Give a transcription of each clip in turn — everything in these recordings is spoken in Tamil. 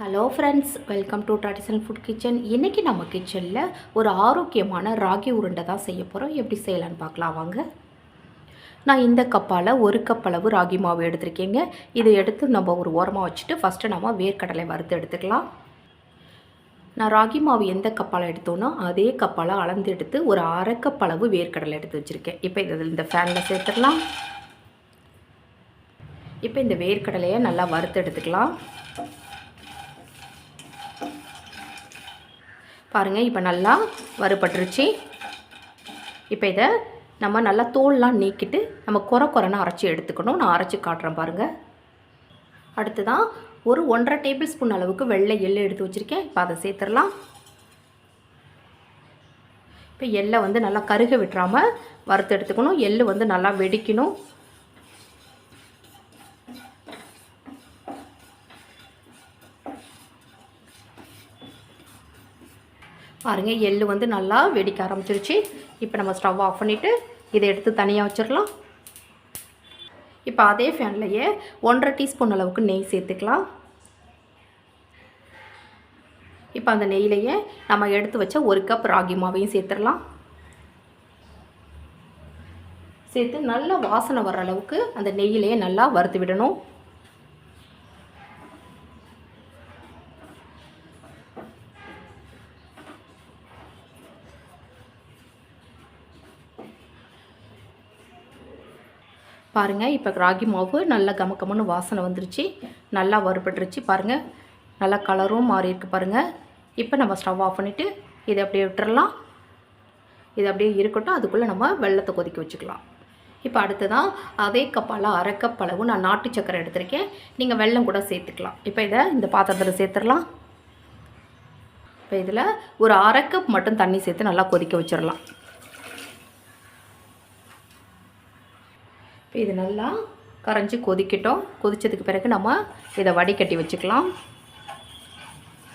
Hello friends welcome to traditional food kitchen இன்றைக்கி நம்ம கிச்சனில் ஒரு ஆரோக்கியமான ராகி உருண்டை தான் செய்ய போகிறோம் எப்படி செய்யலான்னு பார்க்கலாம் வாங்க. நான் இந்த கப்பால் ஒரு கப் அளவு ராகி மாவு எடுத்திருக்கேங்க. இதை எடுத்து நம்ம ஒரு ஓரமாக வச்சுட்டு ஃபஸ்ட்டு நம்ம வேர்க்கடலை வறுத்து எடுத்துக்கலாம். நான் ராகி மாவு எந்த கப்பால் எடுத்தோன்னா அதே கப்பால் அளந்து எடுத்து ஒரு அரை கப் அளவு வேர்க்கடலை எடுத்து வச்சுருக்கேன். இப்போ இதில் இந்த ஃபேனில் சேர்த்துடலாம். இப்போ இந்த வேர்க்கடலையை நல்லா வறுத்து எடுத்துக்கலாம். பாருங்கள் இப்போ நல்லா வறுபட்டுருச்சு. இப்போ இதை நம்ம நல்லா தோல்லாம் நீக்கிட்டு நம்ம குறை குறைன்னு அரைச்சி எடுத்துக்கணும். நான் அரைச்சி காட்டுறேன் பாருங்கள் அடுத்ததான் ஒரு ஒன்றரை டேபிள் ஸ்பூன் அளவுக்கு வெள்ளை எள்ளு எடுத்து வச்சுருக்கேன். இப்போ அதை சேர்த்துடலாம். இப்போ எள்ளை வந்து நல்லா கருக விட்டுறாமல் வறுத்து எடுத்துக்கணும். எள்ளு வந்து நல்லா வெடிக்கணும். பாருங்கள் எள்ளு வந்து நல்லா வெடிக்க ஆரம்பிச்சிருச்சு. இப்போ நம்ம ஸ்டவ் ஆஃப் பண்ணிவிட்டு இதை எடுத்து தனியாக வச்சிடலாம். இப்போ அதே ஃபேன்லையே ஒன்றரை டீஸ்பூன் அளவுக்கு நெய் சேர்த்துக்கலாம். இப்போ அந்த நெய்லையே நம்ம எடுத்து வச்ச ஒரு கப் ராகி மாவையும் சேர்த்துடலாம். சேர்த்து நல்லா வாசனை வர அளவுக்கு அந்த நெய்யிலையே நல்லா வறுத்து விடணும். பாருங்கள் இப்போ ராகி மாவு நல்லா கமக்கமன்னு வாசனை வந்துருச்சு. நல்லா வறுபட்டுருச்சு பாருங்கள் நல்லா கலரும் மாறி இருக்குது பாருங்கள் இப்போ நம்ம ஸ்டவ் ஆஃப் பண்ணிவிட்டு இதை அப்படியே விட்டுறலாம். இது அப்படியே இருக்கட்டும். அதுக்குள்ளே நம்ம வெள்ளத்தை கொதிக்க வச்சுக்கலாம். இப்போ அடுத்ததான் அதே கப்பால் அரை கப் அளவு நான் நாட்டு சக்கரை எடுத்திருக்கேன். நீங்கள் வெல்லம் கூட சேர்த்துக்கலாம். இப்போ இதை இந்த பாத்திரத்தில் சேர்த்துடலாம். இப்போ இதில் ஒரு அரை கப் மட்டும் தண்ணி சேர்த்து நல்லா கொதிக்க வச்சிடலாம். இது நல்லா கரைஞ்சி கொதிக்கட்டும். கொதித்ததுக்கு பிறகு நம்ம இதை வடிகட்டி வச்சுக்கலாம்.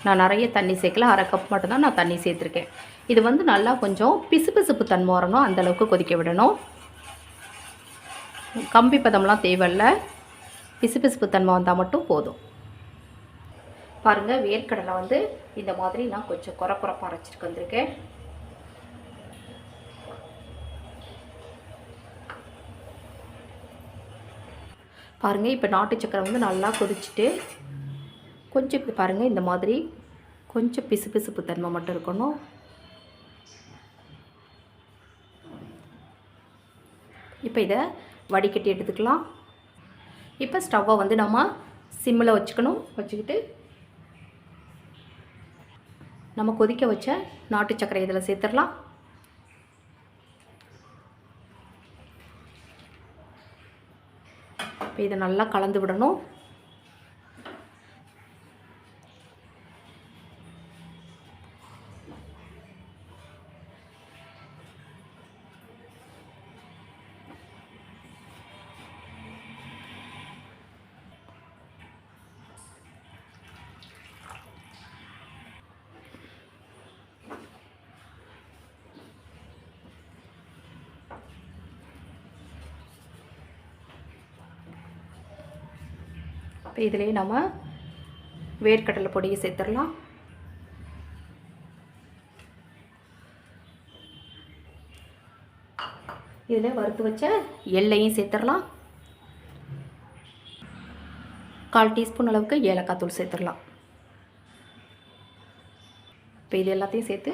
நான் நிறைய தண்ணி சேர்க்கல. அரை கப் மட்டும்தான் நான் தண்ணி சேர்த்துருக்கேன். இது வந்து நல்லா கொஞ்சம் பிசுபிசுப்பு தன்மை வரணும். அந்தளவுக்கு கொதிக்க விடணும். கம்பி பதம்லாம் தேவையில்ல. பிசுபிசுப்பு தன்மை வந்தால் மட்டும் போதும். பாருங்கள் வேர்க்கடலை வந்து இந்த மாதிரி நான் கொஞ்சம் குறை குறைப்பாக அரைச்சிட்டு வந்திருக்கேன். பாருங்கள் இப்போ நாட்டு சக்கரை வந்து நல்லா கொதிச்சுட்டு கொஞ்சம் இப்படி பாருங்கள் இந்த மாதிரி கொஞ்சம் பிசு பிசுப்பு தன்மை மட்டும் இருக்கணும். இப்போ இதை வடிகட்டி எடுத்துக்கலாம். இப்போ ஸ்டவ்வை வந்து நம்ம சிம்மில் வச்சுக்கணும். வச்சுக்கிட்டு நம்ம கொதிக்க வச்ச நாட்டு சக்கரை இதில் சேர்த்துடலாம். இப்போ இதை நல்லா கலந்து விடணும். இதுலேயே நம்ம வேர்க்கடலை பொடியை சேர்த்துடலாம். இதில் வறுத்து வச்ச எள்ளையும் சேர்த்துடலாம். கால் டீஸ்பூன் அளவுக்கு ஏலக்காய் தூள் சேர்த்துடலாம். இப்போ இது எல்லாத்தையும் சேர்த்து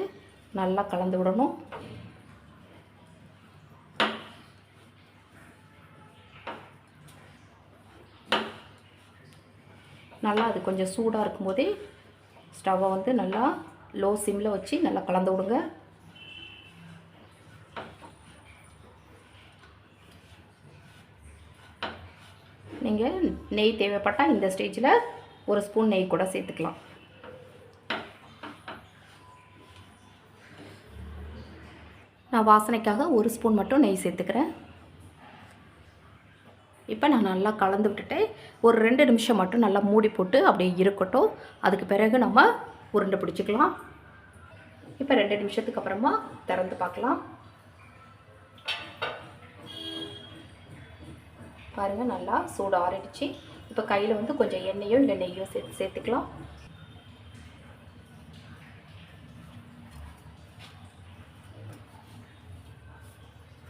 நல்லா கலந்து விடணும். நல்லா அது கொஞ்சம் சூடாக இருக்கும்போதே ஸ்டவ்வை வந்து நல்லா லோ சிம்மில் வச்சு நல்லா கலந்து விடுங்க. நீங்கள் நெய் தேவைப்பட்டால் இந்த ஸ்டேஜில் ஒரு ஸ்பூன் நெய் கூட சேர்த்துக்கலாம். நான் வாசனைக்காக ஒரு ஸ்பூன் மட்டும் நெய் சேர்த்துக்கிறேன். இப்போ நான் நல்லா கலந்து விட்டுட்டேன் ஒரு ரெண்டு நிமிஷம் மட்டும் நல்லா மூடி போட்டு அப்படியே இருக்கட்டும். அதுக்கு பிறகு நம்ம உருண்டை பிடிச்சிக்கலாம். இப்போ ரெண்டு நிமிஷத்துக்கு அப்புறமா திறந்து பார்க்கலாம். பாருங்கள் நல்லா சூடு ஆறிடுச்சு. இப்போ கையில் வந்து கொஞ்சம் எண்ணெயோ இல்லை நெய்யோ சேர்த்து சேர்த்துக்கலாம்.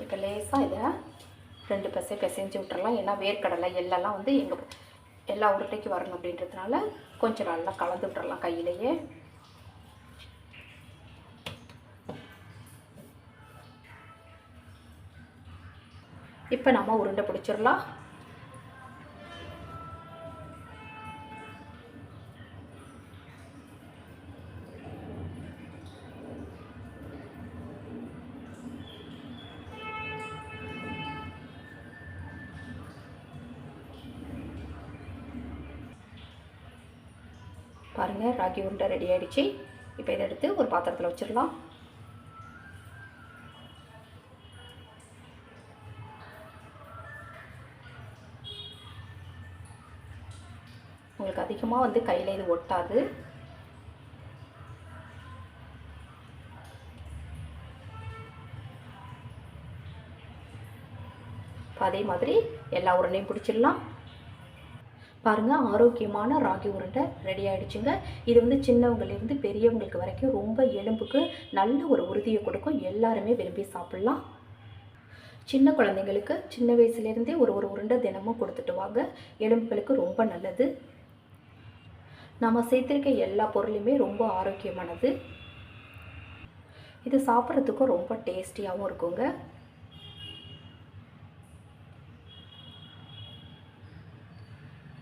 இப்போ லேசாக இதை ரெண்டு பசை பிசைஞ்சு விட்டுறலாம். ஏன்னா வேர்க்கடலை எல்லாம் வந்து எங்கள் எல்லா உருட்டைக்கு வரணும் அப்படின்றதுனால கொஞ்சம் நல்லா கலந்து விட்டுறலாம் கையிலேயே. இப்போ நம்ம உருண்டை பிடிச்சிடலாம். பாருங்கள் ராகி உருண்டை ரெடி ஆகிடுச்சி இப்போ இதை எடுத்து ஒரு பாத்திரத்தில் வச்சிடலாம். உங்களுக்கு அதிகமாக வந்து கையில் இது ஒட்டாது. அதே மாதிரி எல்லா உருண்டையும் பிடிச்சிடலாம். பாருங்கள் ஆரோக்கியமான ராகி உருண்டை ரெடி ஆகிடுச்சுங்க இது வந்து சின்னவங்கலேருந்து பெரியவங்களுக்கு வரைக்கும் ரொம்ப எலும்புக்கு நல்ல ஒரு உறுதியை கொடுக்கும். எல்லாருமே விரும்பி சாப்பிட்லாம். சின்ன குழந்தைங்களுக்கு சின்ன வயசுலேருந்தே ஒரு ஒரு உருண்டை தினமும் கொடுத்துட்டு வாங்க. எலும்புகளுக்கு ரொம்ப நல்லது. நம்ம சேர்த்துருக்க எல்லா பொருளுமே ரொம்ப ஆரோக்கியமானது. இது சாப்பிட்றதுக்கும் ரொம்ப டேஸ்டியாகவும் இருக்குங்க.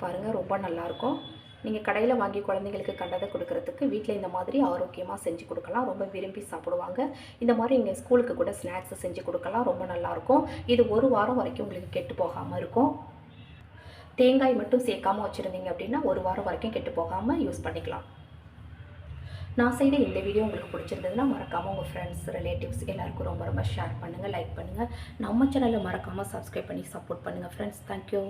பாருங்கள் ரொம்ப நல்லாயிருக்கும். நீங்கள் கடையில் வாங்கி குழந்தைங்களுக்கு கண்டதை கொடுக்கறதுக்கு வீட்டில் இந்த மாதிரி ஆரோக்கியமாக செஞ்சு கொடுக்கலாம். ரொம்ப விரும்பி சாப்பிடுவாங்க. இந்த மாதிரி நீங்கள் ஸ்கூலுக்கு கூட ஸ்நாக்ஸ் செஞ்சு கொடுக்கலாம். ரொம்ப நல்லாயிருக்கும். இது ஒரு வாரம் வரைக்கும் உங்களுக்கு கெட்டு போகாமல் இருக்கும். தேங்காய் மட்டும் சேர்க்காமல் வச்சுருந்தீங்க அப்படின்னா ஒரு வாரம் வரைக்கும் கெட்டு போகாமல் யூஸ் பண்ணிக்கலாம். நான் செய்த இந்த வீடியோ உங்களுக்கு பிடிச்சிருந்ததுன்னா மறக்காமல் உங்கள் ஃப்ரெண்ட்ஸ் ரிலேட்டிவ்ஸ் எல்லாருக்கும் ரொம்ப ரொம்ப ஷேர் பண்ணுங்கள் லைக் பண்ணுங்கள் நம்ம சேனலை மறக்காமல் சப்ஸ்கிரைப் பண்ணி சப்போர்ட் பண்ணுங்கள் ஃப்ரெண்ட்ஸ் தேங்க்யூ